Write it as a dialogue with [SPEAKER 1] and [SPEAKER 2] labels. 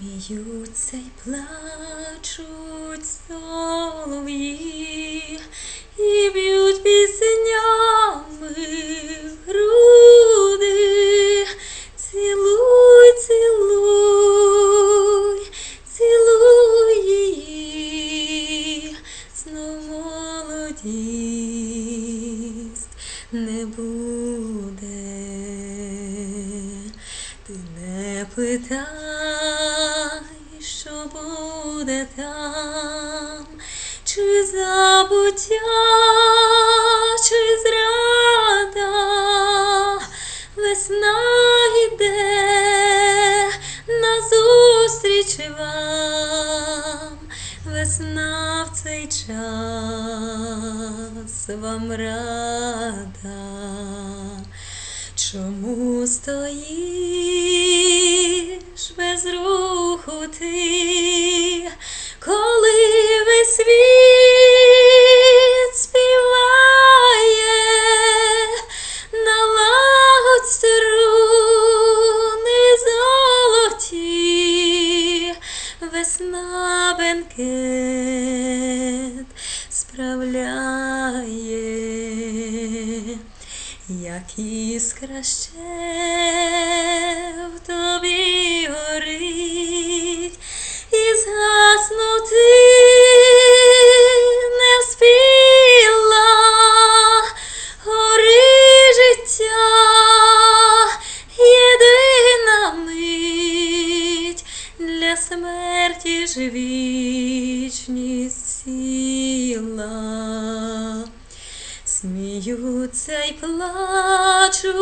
[SPEAKER 1] Сміються й плачуть солов'ї і б'ють піснями груди. Цілуй, цілуй, цілуй її, знов молодість не буде. Ти не питай, буде там, чи забуття, чи зрада, весна йде назустріч вам, весна в цей час вам рада. Чому стоїш без руху ти, весна бенкет справляє як іскра ще ж вічність сіла. Сміються й плачуть